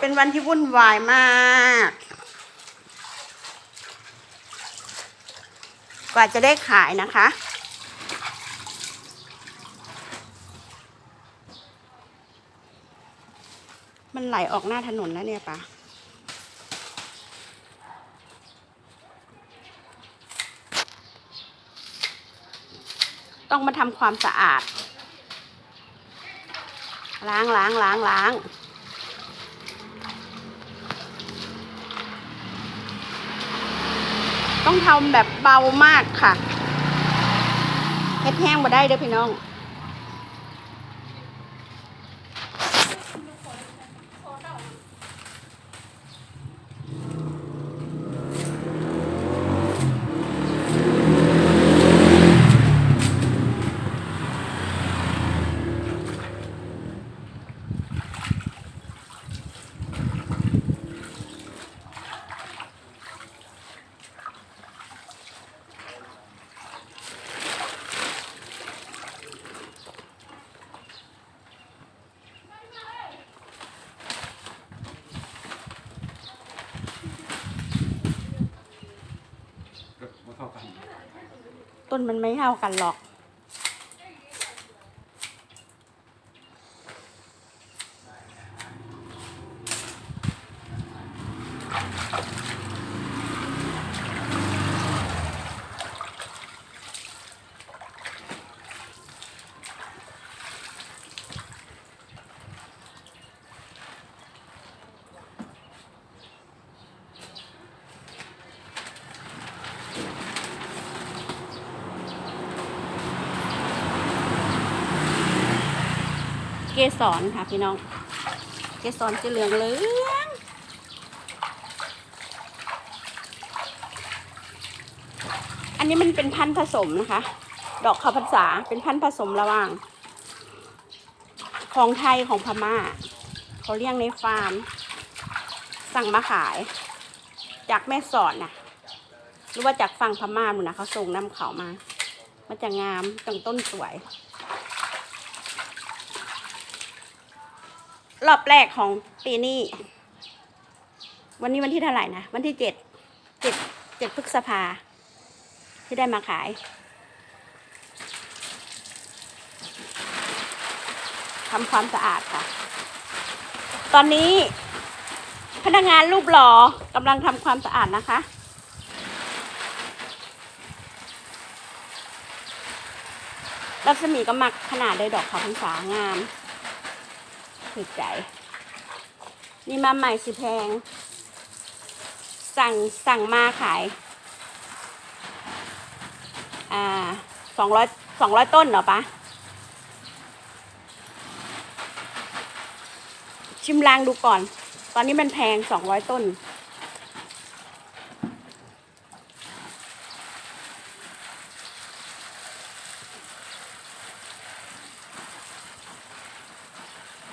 เป็นวันที่วุ่นวายมาก กว่าจะได้ขายนะคะ มันไหลออกหน้าถนนแล้วเนี่ยปะต้องมาทำความสะอาด ล้างล้างล้างล้าง ต้องทำแบบเบามากค่ะเฮ็ดแห้งมาได้เด้อพี่น้อง ต้นมันไม่เท่ากันหรอก เกสรค่ะพี่น้อง เกสรจะเหลืองเหลืองอันนี้มันเป็นพันธุ์ผสมนะคะ ดอกข้าวพรรษาเป็นพันธุ์ผสมระหว่าง ของไทยของพม่า เขาเลี้ยงในฟาร์ม สั่งมาขาย จากแม่สอดนะหรือว่าจากฝั่งพม่าหนูนะเขาส่งน้ำเขามา มันจะงามตั้งต้นสวย รอบแรกของปีนี้ วันนี้วันที่เท่าไหร่นะ วันที่เจ็ดเจ็ดเจ็ดพฤษภา ที่ได้มาขายทำความสะอาดค่ะ ตอนนี้พนักงานรูปหล่อกำลังทำความสะอาดนะคะ รัศมีก็มักขนาดเลยดอกขาวพรรษางาม ถูกใจ นี่มาใหม่สิแพง สั่งสั่งมาขาย อ่าสองร้อยสองร้อยต้นเหรอปะชิมลางดูก่อน ตอนนี้มันแพงสองร้อยต้น บ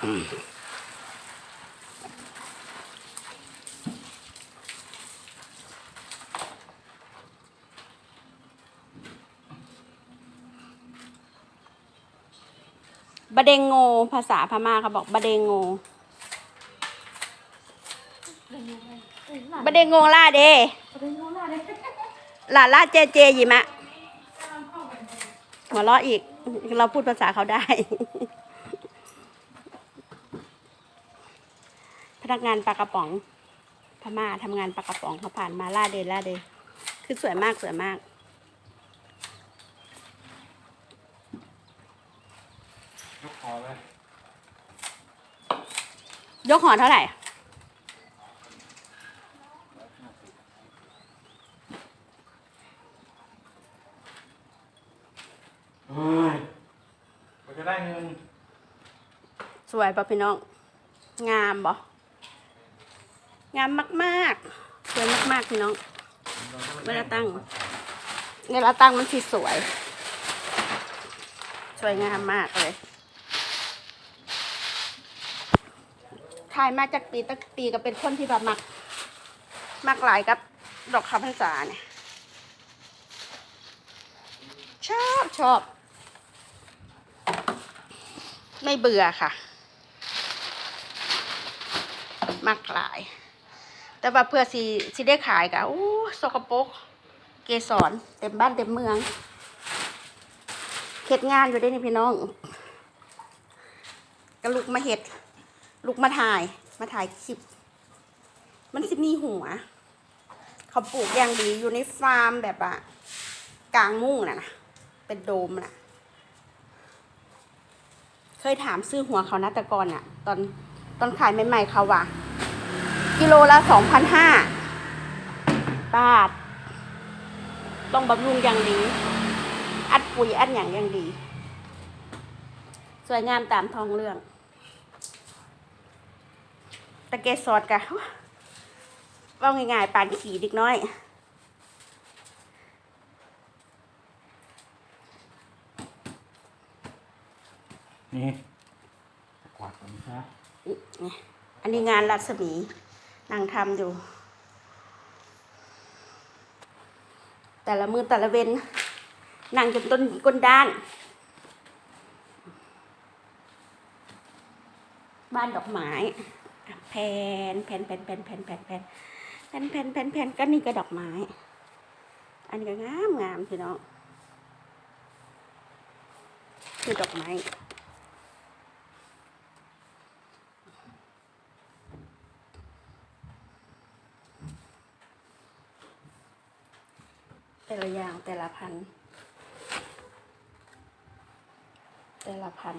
ะเดงโง ภาษาพม่าเขาบอกบะเดงโงบะเดงโงล่าเดลาล่าเจเจยิมะหัวเราะอีก เราพูดภาษาเขาได้ นักงานปลากระป๋องพม่าทำงานปลากระป๋องเขาผ่านมาล่าเดล่าเดคือสวยมากสวยมาก ยกคอเลยยกห่อเท่าไหร่เฮ้ยมันจะได้เงิน สวยปะพี่น้อง งามบ่ งามมากๆ สวยมากๆพี่น้อง เวลาตั้ง เวลาตั้งมันสีสวย สวยงามมากเลยถ่ายมาจากปีตั้งปีก็เป็นคนที่แบบมัก มักหลายกับดอกคำพรรษาเนี่ยชอบชอบ ไม่เบื่อค่ะมากหลาย แต่ว่าเพื่อสิสิได้ขายกะอู้สกปรกเกสรเต็มบ้านเต็มเมืองเฮ็ดงานอยู่ได้นี่พี่น้องก็ลุกมาเฮ็ด ลุกมาถ่าย มาถ่ายคลิป มันสิมีหัว เขาปลูกอย่างดีอยู่ในฟาร์มแบบอะกลางมุ่งน่ะนะเป็นโดมน่ะ เคยถามซื้อหัวเขานะแต่ก่อนอะตอนตอนขายใหม่ๆเขาว่า กิโลละสองพันห้าบาท ต้องบำรุงอย่างดี อัดปุ๋ยอัดอย่างอย่างดี สวยงามตามท้องเรื่อง ตะเกสอดกะว่าง่ายๆปานขี่เด็กน้อย นี่กวาดกันซะนี่อันนี้งานรัศมี นางทำอยู่ แต่ละมือแต่ละเว้นนั่งจนต้นก้นด้าน บ้านดอกไม้แผ่นแผ่นแผ่นแผ่นแผ่นแผ่นแผ่นแผ่นแผ่นแผ่นแผ่นก็นี่ก็ดอกไม้ อันนี้ก็งามงามพี่น้องคือดอกไม้ แต่ละอย่างแต่ละพัน แต่ละพัน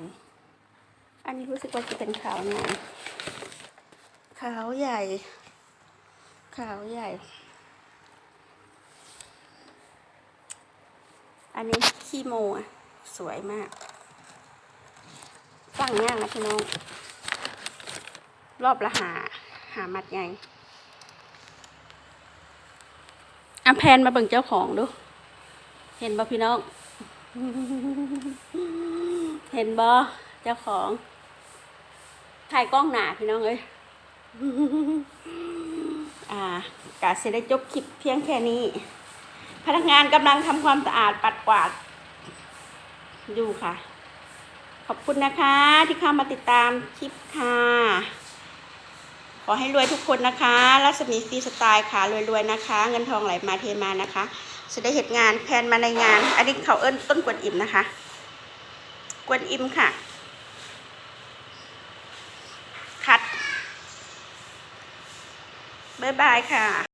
อันนี้รู้สึกว่าจะเป็นขาวงามขาวใหญ่ ขาวใหญ่ อันนี้ขี้โมอะสวยมากสั่งง่ายนะพี่น้อง รอบละหา หามัดใหญ่ อาแพนมาเบิ่งเจ้าของดู เห็นบ่พี่น้อง เห็นบ่เจ้าของถ่ายกล้องหนาพี่น้องเอ้ยอ่ากาเสได้จบคลิปเพียงแค่นี้ พนักงานกำลังทำความสะอาดปัดกวาด อยู่ค่ะ ขอบคุณนะคะที่เข้ามาติดตามคลิปค่ะ อให้รวยทุกคนนะคะ รัศมีฟรีสไตล์ค่ะรวยๆนะคะ เงินทองไหลมาเทมานะคะจะได้เหตุงานแพนมาในงาน อันนี้เขาเอิ้นต้นกวนอิมนะคะ กวนอิมค่ะ คัด บ๊ายบายค่ะ